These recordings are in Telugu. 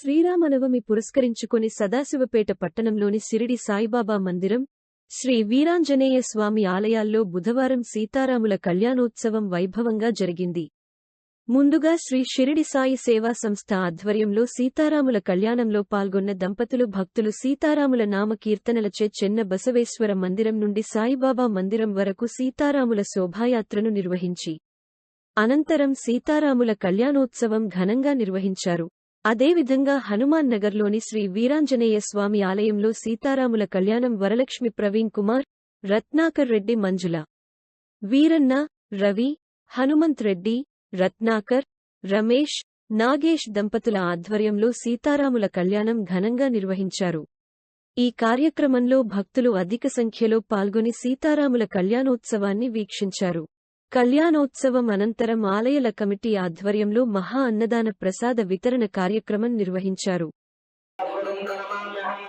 శ్రీరామనవమి పురస్కరించుకొని సదాశివపేట పట్టణంలోని సిరిడి సాయిబాబా మందిరం శ్రీ వీరాంజనేయ స్వామి ఆలయాల్లో బుధవారం సీతారాముల కళ్యాణోత్సవం వైభవంగా జరిగింది. ముందుగా శ్రీ షిరిడి సాయి సేవా సంస్థ ఆధ్వర్యంలో సీతారాముల కళ్యాణంలో పాల్గొన్న దంపతులు భక్తులు సీతారాముల నామ కీర్తనలచే చెన్న బసవేశ్వర మందిరం నుండి సాయిబాబా మందిరం వరకు సీతారాముల శోభాయాత్రను నిర్వహించి అనంతరం సీతారాముల కళ్యాణోత్సవం ఘనంగా నిర్వహించారు. అదేవిధంగా హనుమాన్ నగర్లోని శ్రీ వీరాంజనేయ స్వామి ఆలయంలో సీతారాముల కళ్యాణం వరలక్ష్మి ప్రవీణ్ కుమార్ రత్నాకర్ రెడ్డి మంజుల వీరన్న రవి హనుమంత్ రెడ్డి రత్నాకర్ రమేష్ నాగేష్ దంపతుల ఆధ్వర్యంలో సీతారాముల కళ్యాణం ఘనంగా నిర్వహించారు. ఈ కార్యక్రమంలో భక్తులు అధిక సంఖ్యలో పాల్గొని సీతారాముల కళ్యాణోత్సవాన్ని వీక్షించారు. కళ్యాణోత్సవం అనంతరం ఆలయల కమిటీ ఆధ్వర్యంలో మహా అన్నదాన ప్రసాద వితరణ కార్యక్రమం నిర్వహించారు. గురుం ప్రణమామ్యహం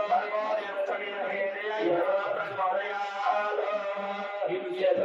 Oh,